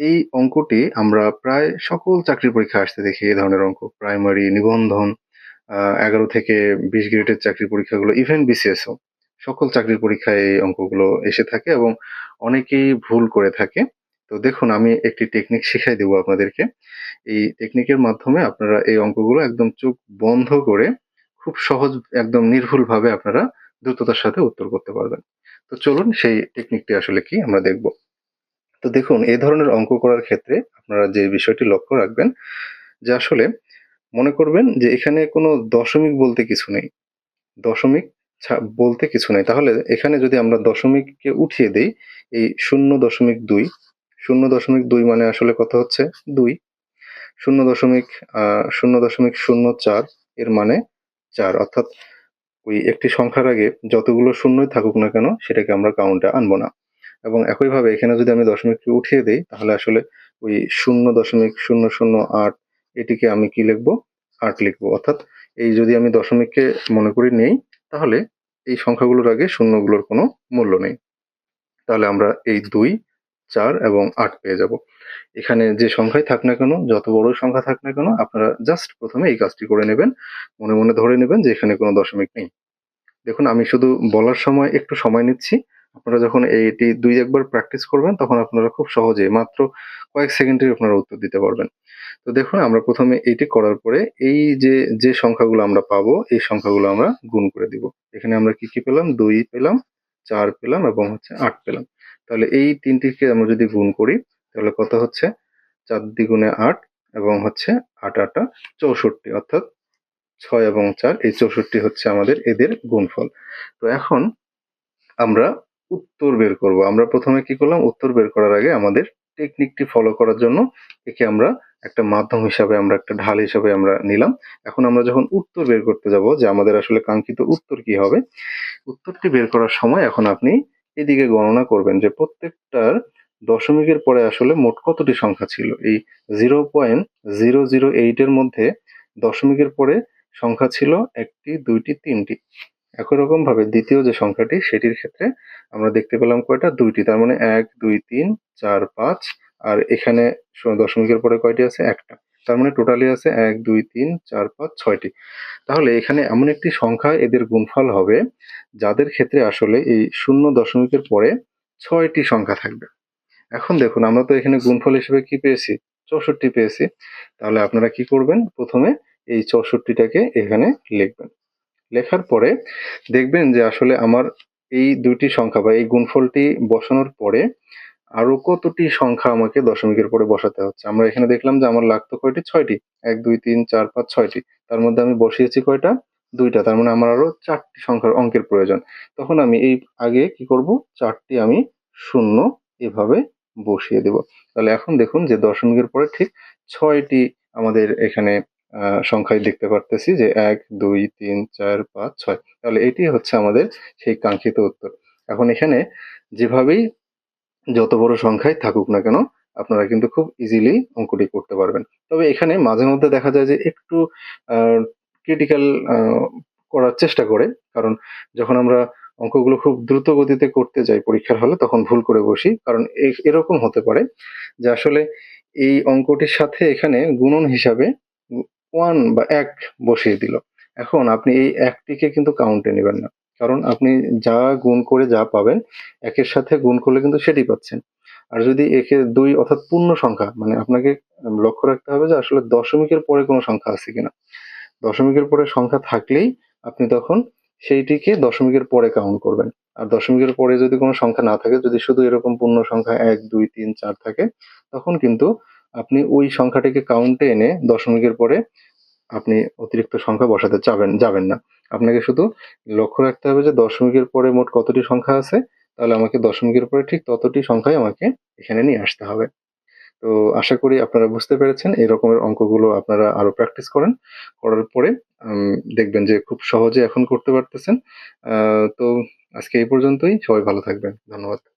এই অঙ্কটি আমরা প্রায় সকল চাকরির পরীক্ষায় আসতে দেখি এই ধরনের অঙ্ক। প্রাইমারি, নিবন্ধন, এগারো থেকে ২০ গ্রেডের চাকরির পরীক্ষাগুলো, ইভেন বিসিএসও সকল চাকরির পরীক্ষায় এই অঙ্কগুলো এসে থাকে এবং অনেকেই ভুল করে থাকে। তো দেখুন আমি একটি টেকনিক শিখাই দেব আপনাদেরকে। এই টেকনিকের মাধ্যমে আপনারা এই অঙ্কগুলো একদম চোখ বন্ধ করে খুব সহজ একদম নির্ভুলভাবে আপনারা দ্রুততার সাথে উত্তর করতে পারবেন। তো চলুন সেই টেকনিকটি আসলে কি আমরা দেখব। তো দেখুন এই ধরনের অঙ্ক করার ক্ষেত্রে আপনারা যে বিষয়টি লক্ষ্য রাখবেন, যে আসলে মনে করবেন যে এখানে কোনো দশমিক বলতে কিছু নেই। দশমিক বলতে কিছু নেই। তাহলে এখানে যদি আমরা দশমিককে উঠিয়ে দেই, এই 0.2 0.2 মানে আসলে কত হচ্ছে দুই শূন্য দশমিক শূন্য দশমিক শূন্য চার এর মানে চার অর্থাৎ ওই একটি সংখ্যার আগে যতগুলো শূন্যই থাকুক না কেন, সেটাকে আমরা কাউন্টে আনব না। এবং একইভাবে এখানে যদি আমি দশমিককে উঠিয়ে দিই তাহলে আসলে ওই 0.008 এটিকে আমি কি লিখব? আট লিখব। অর্থাৎ এই যদি আমি দশমিককে মনে করি নেই তাহলে এই সংখ্যাগুলোর আগে শূন্যগুলোর কোনো মূল্য নেই। তাহলে আমরা এই 2, 4 এবং আট পেয়ে যাব। এখানে যে সংখ্যাই থাক না কেন, যত বড়ই সংখ্যা থাক না কেন আপনারা জাস্ট প্রথমে এই কাজটি করে নেবেন। মনে, মনে ধরে নেবেন যে এখানে কোনো দশমিক নেই। দেখুন আমি শুধু বলার সময় একটু সময় নিচ্ছি। আপনারা যখন এটি দুই একবার প্র্যাকটিস করবেন তখন আপনারা খুব সহজেই মাত্র কয়েক সেকেন্ডেই আপনারা উত্তর দিতে পারবেন। তো দেখুন আমরা ১ম এ এইটি করার পরে এই যে, যে সংখ্যাগুলো আমরা পাবো এই সংখ্যাগুলো আমরা গুণ করে দিব। এখানে আমরা কি, কি পেলাম? দুই পেলাম, চার পেলাম এবং হচ্ছে আট পেলাম। তাহলে এই তিনটিকে আমরা যদি গুণ করি তাহলে কত হচ্ছে? চার দ্বিগুণে আট এবং হচ্ছে ৮ ৮ ৬৪ অর্থাৎ ছয় এবং চার এই ৬৪ হচ্ছে আমাদের এদের গুণফল। তো এখন আমরা উত্তর বের করব। আমরা ১ম এ কি করলাম? উত্তর বের করার আগে আমাদের টেকনিকটি ফলো করার জন্য একে আমরা একটা মাধ্যম হিসাবে আমরা একটা ঢাল হিসাবে আমরা নিলাম। এখন আমরা যখন উত্তর বের করতে যাব যে আমাদের আসলে কাঙ্ক্ষিত উত্তর কি হবে? উত্তরটি বের করার সময় এখন আপনি এদিকে গণনা করবেন যে প্রত্যেকটার দশমিকের পরে আসলে মোট কতটি সংখ্যা ছিল। এই 0.008 এর মধ্যে দশমিকের পরে সংখ্যা ছিল ১টি, ২টি, ৩টি। একই রকমভাবে দ্বিতীয় যে সংখ্যাটি সেটির ক্ষেত্রে আমরা দেখতে পেলাম কয়টা? দুইটি তার মানে ১, ২, ৩, ৪, ৫ আর এখানে দশমিকের পরে কয়টি আছে? একটা তার মানে টোটালি আছে ১, ২, ৩, ৪, ৫, ৬টি। তাহলে এখানে এমন একটি সংখ্যা এদের গুণফল হবে যাদের ক্ষেত্রে আসলে এই শূন্য দশমিকের পরে ছয়টি সংখ্যা থাকবে। এখন দেখুন আমরা তো এখানে গুণফল হিসেবে কি পেয়েছি? ৬৪ পেয়েছি। তাহলে আপনারা কি করবেন? প্রথমে এই চৌষট্টিটাকে এখানে লিখবেন। লেখার পরে দেখবেন যে আসলে আমার এই ২টি সংখ্যা বা এই গুণফলটি বসানোর পরে আরও কতটি সংখ্যা আমাকে দশমিকের পরে বসাতে হচ্ছে। আমরা এখানে দেখলাম যে আমার লাগতো কয়টি? ৬টি। ১, ২, ৩, ৪, ৫, ৬টি। তার মধ্যে আমি বসিয়েছি কয়টা? দুইটা তার মানে আমার আরও চারটি সংখ্যার অঙ্কের প্রয়োজন। তখন আমি এই আগে কি করব? চারটি আমি শূন্য এভাবে বসিয়ে দেব। তাহলে এখন দেখুন যে দশমিকের পরে ঠিক ছয়টি আমাদের এখানে সংখ্যায় দেখতে পারতেছি যে ১, ২, ৩, ৪, ৫, ৬। তাহলে এটি হচ্ছে আমাদের সেই কাঙ্ক্ষিত উত্তর। এখন এখানে যেভাবেই যত বড় সংখ্যায় থাকুক না কেন আপনারা কিন্তু খুব ইজিলি অঙ্কটি করতে পারবেন। তবে এখানে মাঝে মধ্যে দেখা যায় যে একটু ক্রিটিক্যাল করার চেষ্টা করে। কারণ যখন আমরা অঙ্কগুলো খুব দ্রুত গতিতে করতে যাই পরীক্ষার হলে তখন ভুল করে বসি। কারণ এরকম হতে পারে যে আসলে এই অঙ্কটির সাথে এখানে গুণন হিসাবে 1 বা এক বসিয়ে দিল। এখন আপনি এই একটিকে কিন্তু কাউন্টে নেবেন না। কারণ আপনি যা গুণ করে যা পাবেন একের সাথে গুণ করলে কিন্তু সেটি পাচ্ছেন। আর যদি একে দুই অর্থাৎ পূর্ণ সংখ্যা মানে আপনাকে লক্ষ্য রাখতে হবে যে আসলে দশমিকের পরে কোনো সংখ্যা আছে কিনা। দশমিকের পরে সংখ্যা থাকলেই আপনি তখন সেইটিকে দশমিকের পরে কাউন্ট করবেন। আর দশমিকের পরে যদি কোনো সংখ্যা না থাকে, যদি শুধু এরকম পূর্ণ সংখ্যা ১, ২, ৩, ৪ থাকে তখন কিন্তু আপনি ওই সংখ্যাটিকে কাউন্টে এনে দশমিকের পরে আপনি অতিরিক্ত সংখ্যা বসাতে চাবেন যাবেন না। আপনাকে শুধু লক্ষ্য রাখতে হবে যে দশমিকের পরে মোট কতটি সংখ্যা আছে, তাহলে আমাকে দশমিকের পরে ঠিক ততটি সংখ্যাই আমাকে এখানে নিয়ে আসতে হবে। তো আশা করি আপনারা বুঝতে পেরেছেন। এই রকমের অঙ্কগুলো আপনারা আরও প্র্যাকটিস করেন। করার পরে দেখবেন যে খুব সহজে এখন করতে পারতেছেন। তো আজকে এই পর্যন্তই। সবাই ভালো থাকবেন। ধন্যবাদ।